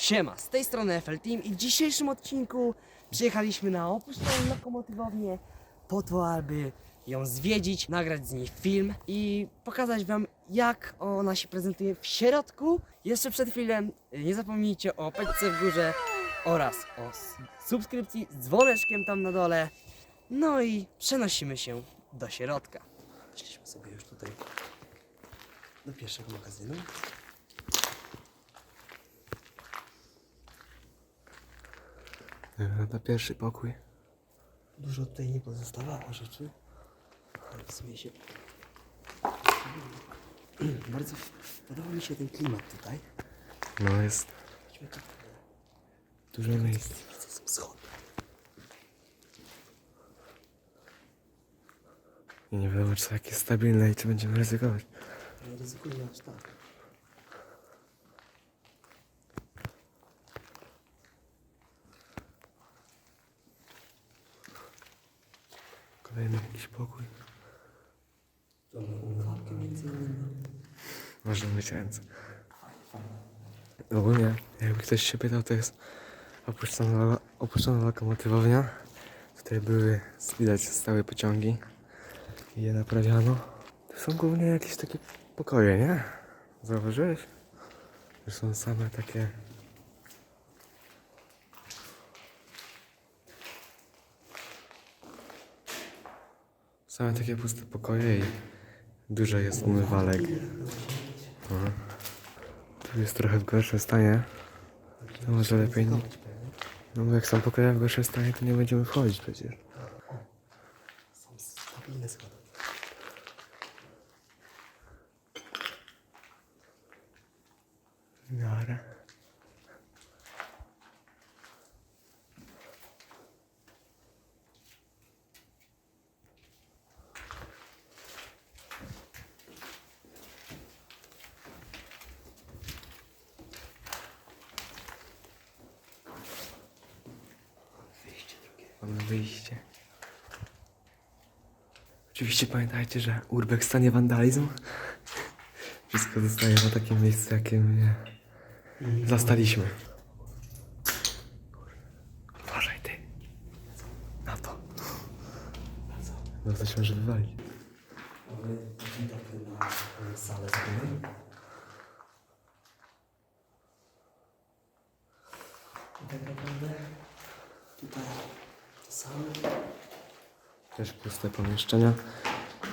Siema, z tej strony FL Team i w dzisiejszym odcinku przyjechaliśmy na opuszczoną lokomotywownię po to, aby ją zwiedzić, nagrać z niej film i pokazać wam jak ona się prezentuje w środku. Jeszcze przed chwilą y, nie zapomnijcie o peczce w górze oraz o subskrypcji z dzwoneczkiem tam na dole. No i przenosimy się do środka. Weszliśmy sobie już tutaj do pierwszego magazynu. Na pierwszy pokój. Dużo tutaj nie pozostawało rzeczy, ale w sumie się... Bardzo podoba mi się ten klimat tutaj. No jest dużo miejsc. Są schody. I nie wiadomo czy takie stabilne i czy będziemy ryzykować. Nie ryzykujmy aż tak. Kolejny jakiś pokój. Klatkę między innymi. Można mieć ręce. Ogólnie, jakby ktoś się pytał, to jest opuszczona, opuszczona lokomotywownia. Tutaj były, widać, stałe pociągi i je naprawiano. To są głównie jakieś takie pokoje, nie? Zauważyłeś? To są same takie... Same takie puste pokoje i dużo jest umywalek. Tu jest trochę w gorszym stanie. To może lepiej nie. No bo jak są pokoje w gorszym stanie, to nie będziemy wchodzić przecież. Są stabilne schody. Dobra. Wyjście drugie. Mamy wyjście. Oczywiście pamiętajcie, że Urbex stanie wandalizm. Wszystko zostaje na takim miejscu, jakim je zastaliśmy. Uważaj ty. Na to. No coś może wywalić. Tak naprawdę tutaj to samo. Też puste pomieszczenia.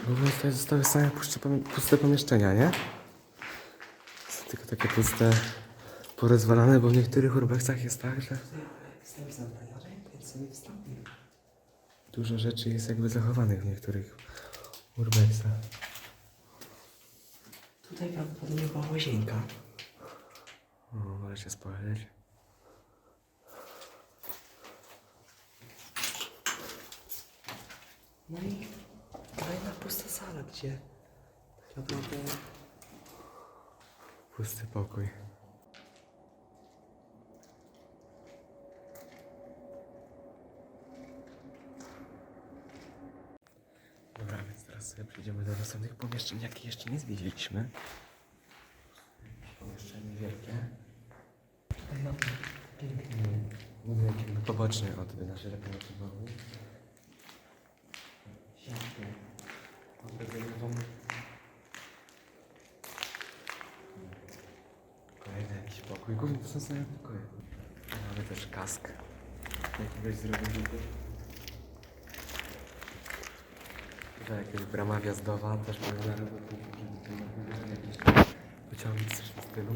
W ogóle tutaj zostały same puste, pomie- puste pomieszczenia, nie? Są tylko takie puste, porozwalane, bo w niektórych urbexach jest tak, że więc sobie wstąpimy. dużo rzeczy jest jakby zachowanych w niektórych urbexach. Tutaj prawdopodobnie była łazienka. O, możecie spojrzeć. No i kolejna pusta sala, gdzie tak naprawdę Pusty pokój. Dobra, więc teraz sobie przejdziemy do następnych pomieszczeń, jakie jeszcze nie zwiedziliśmy. Pomieszczenie wielkie. tutaj mamy piękny jakby poboczny od naszej lokomotywowej. Kolejny jakiś pokój. Głównie to są same pokoje. Mamy też kask. Jakiegoś zrobionego. Tutaj jakaś brama wjazdowa. Też mamy na robotniku, żeby tam na jakieś pociągi coś tym stylu.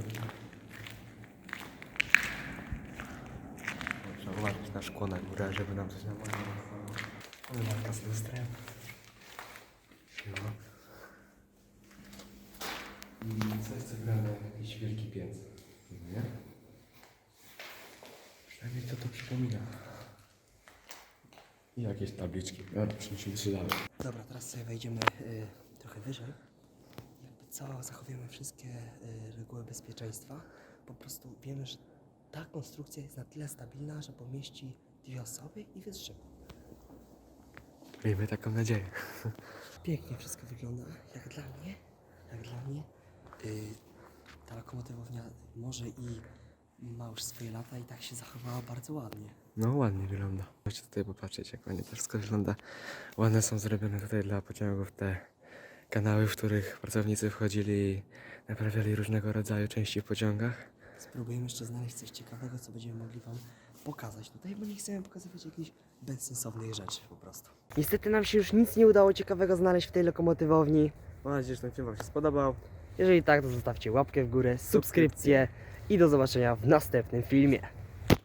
Trzeba uważać na szkło na górę, żeby nam coś nie wychodziło. Mamy z lustrem. Siema. I coś co wygląda jak jakiś wielki piec. Nie? Przynajmniej to to przypomina. I jakieś tabliczki. Ja przynosimy się dalej. Dobra, teraz sobie wejdziemy y, trochę wyżej. Jakby co, zachowujemy wszystkie y, reguły bezpieczeństwa. Po prostu wiemy, że ta konstrukcja jest na tyle stabilna, że pomieści dwie osoby i wytrzyma. Miejmy taką nadzieję. Pięknie wszystko wygląda, jak dla mnie. Jak dla mnie. Y, ta lokomotywownia może i ma już swoje lata i tak się zachowała bardzo ładnie. No ładnie wygląda. Możecie tutaj popatrzeć, jak ładnie to wszystko wygląda. Ładne są zrobione tutaj dla pociągów te kanały, w których pracownicy wchodzili i naprawiali różnego rodzaju części w pociągach. Spróbujemy jeszcze znaleźć coś ciekawego, co będziemy mogli Wam pokazać tutaj, bo nie chcemy pokazywać jakichś bezsensownych rzeczy po prostu. Niestety nam się już nic nie udało ciekawego znaleźć w tej lokomotywowni. Mam nadzieję, że ten film Wam się spodobał. Jeżeli tak, to zostawcie łapkę w górę, subskrypcję i do zobaczenia w następnym filmie.